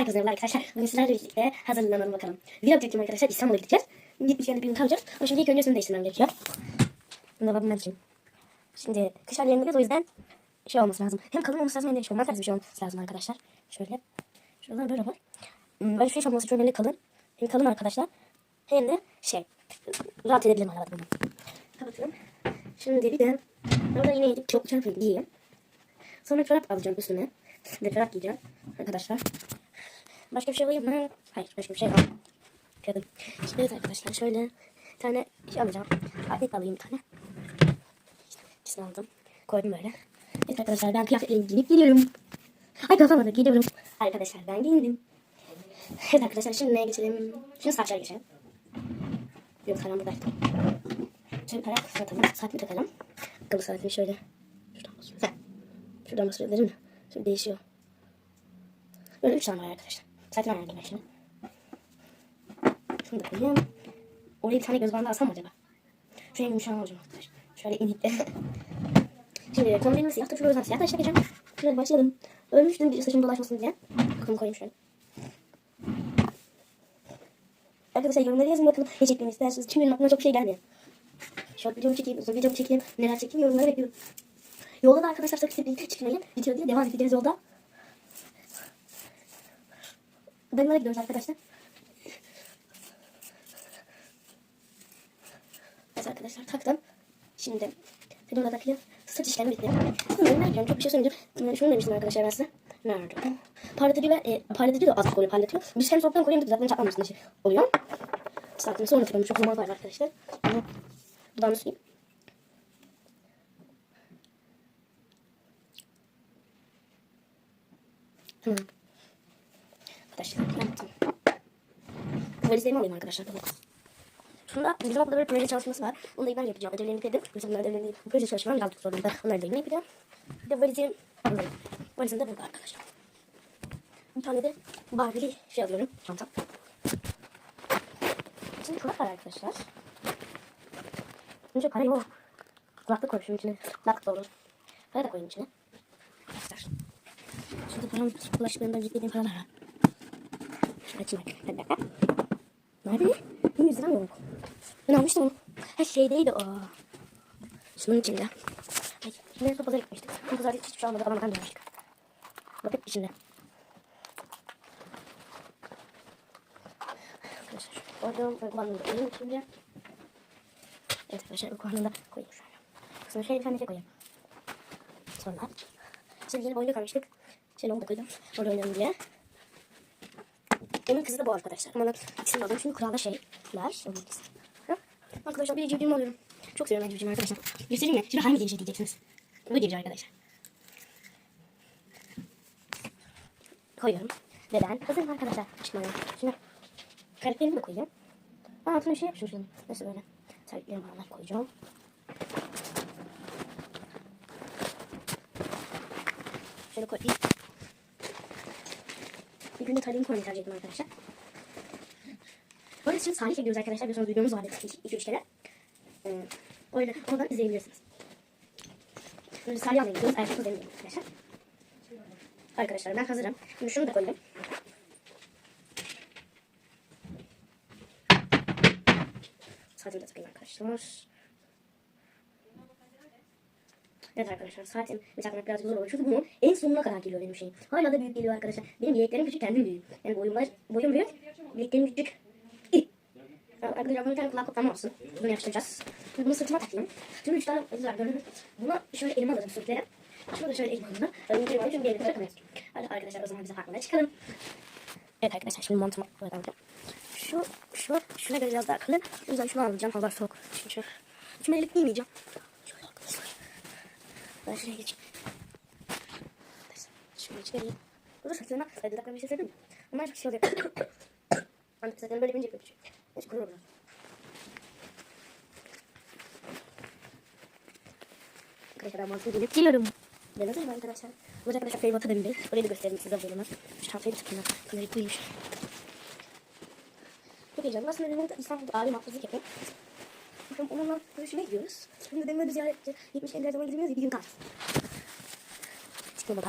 Herkese merhaba arkadaşlar. Bugün sizlerle birlikte hazırlanalım bakalım. Vlog çekeceğim arkadaşlar. İstanbul'a gideceğiz. Gitmişken bir gün kalacağız. Ama şimdi ilk önce üstümü değiştirmem gerekiyor. Bunu da bunun için. Şimdi kış gidiyoruz o yüzden şey olması lazım. Hem kalın olması lazım hem de şey olmaz tarzı bir şey olması lazım arkadaşlar. Şöyle. Şuralar böyle var. Hmm, Böyle şey olması için böyle kalın. Hem kalın arkadaşlar. Hem de şey. Rahat edebilirim arabada bunu. Kapatıyorum. Şimdi bir de orada yine çok çarpı giyeyim. Sonra çorap alacağım üstüne. De çorap giyeceğim arkadaşlar. Başka bir şey alayım mı? Hayır başka bir şey almadım. Şimdi evet arkadaşlar şöyle bir tane şey alacağım. Adet alayım bir tane. İşte aldım. Koydum böyle. Evet arkadaşlar ben kıyafetlerimi giyinip geliyorum. Ay kafamadı gidiyorum. Arkadaşlar ben giyindim. Evet arkadaşlar şimdi neye geçelim? Şimdi saçlara geçelim. Yok karam burada. Şimdi para satalım. Saatimi takalım. Akıllı saatimi şöyle. Şuradan basıyoruz. Heh. Şuradan basıyoruz değil mi? Şimdi değişiyor. Böyle üç tane var arkadaşlar. Saatimi ayarlayayım ben şimdi. Şunu da koyayım. Oraya bir tane göz bandı alsam mı acaba? Şuraya yumuşağını alacağım arkadaşlar. Şöyle inip de. Şimdi kombinimi siyah o yüzden siyah taş yapacağım. Şöyle başlayalım. Ölmüştüm bir saçım dolaşmasın diye. Bakalım koyayım şöyle. Arkadaşlar yorumlara yazın bakalım ne çekmemi istersiniz. Çünkü benim aklıma çok şey gelmiyor. Short video mu çekeyim, uzun video mu çekeyim, neler çekeyim yorumlara bekliyorum. Yolda da arkadaşlar sakın birlikte çıkmayın. Bitiyor diye devam edeceğiz yolda. Benimle gidiyoruz arkadaşlar. Evet arkadaşlar taktım. Şimdi takayım. Sırt işlemi bitti. Sanırım ben çok bir şey söyleyeceğim. Şunu demiştim arkadaşlar ben size. Nerede? Parlatıcı ve e, parlatıcı da az koyuyor parlatıyor. Biz hem soğuktan koyuyorum da zaten çatlamasın şey oluyor. Saatini sonra tutuyorum. Çok zaman var arkadaşlar. Bunu dudağımı. Hı. Arkadaşlar. Valizlerimi alayım arkadaşlar. Şunda bizim okulda böyle proje çalışması var. Onu da ben yapacağım. Ödevlerini. Bu yüzden ödevlerini, proje çalışmam birazcık zorunda. Onları da yine yapacağım. Bir de valizim alıyorum. Valizim de burada arkadaşlar. Bir tane de Barbie'li şey alıyorum. Çanta. Şimdi kulak var arkadaşlar. Önce para yok. Kulaklık koymuşum içine. Kulaklık da olur. Para da koyayım içine. Arkadaşlar. Şurada param bulaşıklarından yüklediğim paralar var. Şöyle açayım. Bir dakika. Nerede? Benim yüzden yok. Ben almıştım onu. Her şeydeydi o. Şunun içinde. Ay, şimdi en pazara gitmiştik. Bu pazarda hiçbir şey almadık. Alamadan dönmüştük. Bak hep içinde. Arkadaşlar koydum. Uyku bandını da koyayım şimdi. Evet arkadaşlar uyku bandını da koyayım şöyle. Sonra şöyle bir tane şey koyayım. Sonra. Şimdi yeni boyunluk almıştık. Şöyle onu da koydum. Orada oynayalım diye. Onun kızı da bu arkadaşlar. Ama ikisini aldım çünkü kralda şeyler. Onun. Ha? Arkadaşlar bir civcivimi alıyorum. Çok seviyorum ben civcivimi arkadaşlar. Göstereyim mi? Şimdi hangi şey diyeceksiniz. Bu civciv arkadaşlar. Koyuyorum. Ve ben hazırım arkadaşlar. Çıkmaya. Şimdi karakterimi de koyacağım. Aa altına şey şimdi. Nasıl böyle? Serpiklerim bağlar koyacağım. Şöyle koyayım. Günde tarihimi koymayı tercih ettim arkadaşlar. Bu arada şimdi Salih çekiyoruz arkadaşlar. Bir sonraki videomuz vardı. 2-3 kere. Ee, o yüzden oradan izleyebilirsiniz. Şimdi Salih almaya gidiyoruz. Erkek gidiyoruz arkadaşlar. Arkadaşlar ben hazırım. Şimdi şunu da koyayım. Saatimi de takayım arkadaşlar. Evet arkadaşlar saatim mesela birazcık zor oluyor. Çünkü bunun en sonuna kadar geliyor benim şeyim. Hala da büyük geliyor arkadaşlar. Benim bileklerim küçük kendim büyüğüm. Yani boyumlar, boyum büyük. Bileklerim küçük. Arkadaşlar bunun bir tane kulak koplama olsun. Bunu yapıştıracağız. Şimdi bunu sırtıma takayım. Şimdi üç tane var gördünüz. Buna şöyle elime alırım sırtlara. Şunu da şöyle elime alırım. Önümü elime alayım çünkü elime bırakamıyoruz. Hadi arkadaşlar o zaman bize farkına çıkalım. Evet arkadaşlar şimdi montumu buradan alacağım. Şu, şu, şuna göre biraz daha kalın. O yüzden şunu alacağım. Havalar soğuk. Çünkü şu elik giymeyeceğim. Ben şuraya geçeyim. Şöyle çıkarayım. Burada saçlarına dudaklarına bir şey söyledim mi? Bunlar çok şey oluyor. Ben saçlarını böyle bince yapıyorum. Hiç kuruyor biraz. Arkadaşlar ben mantıyı gelip geliyorum. Ben hazırım arkadaşlar. Bu arkadaşlar da bindim. Orayı da göstereyim size bölümü. Şu çantayı bir tutayım. Bunları koyayım. Çok heyecanlı. Aslında benim İstanbul'da abim hafızlık yapıyor. Bakın onunla görüşmeye gidiyoruz. Şimdi de böyle ziyaret 70 50 zaman gidemiyoruz ya bir gün kalacağız. Çıkma baba.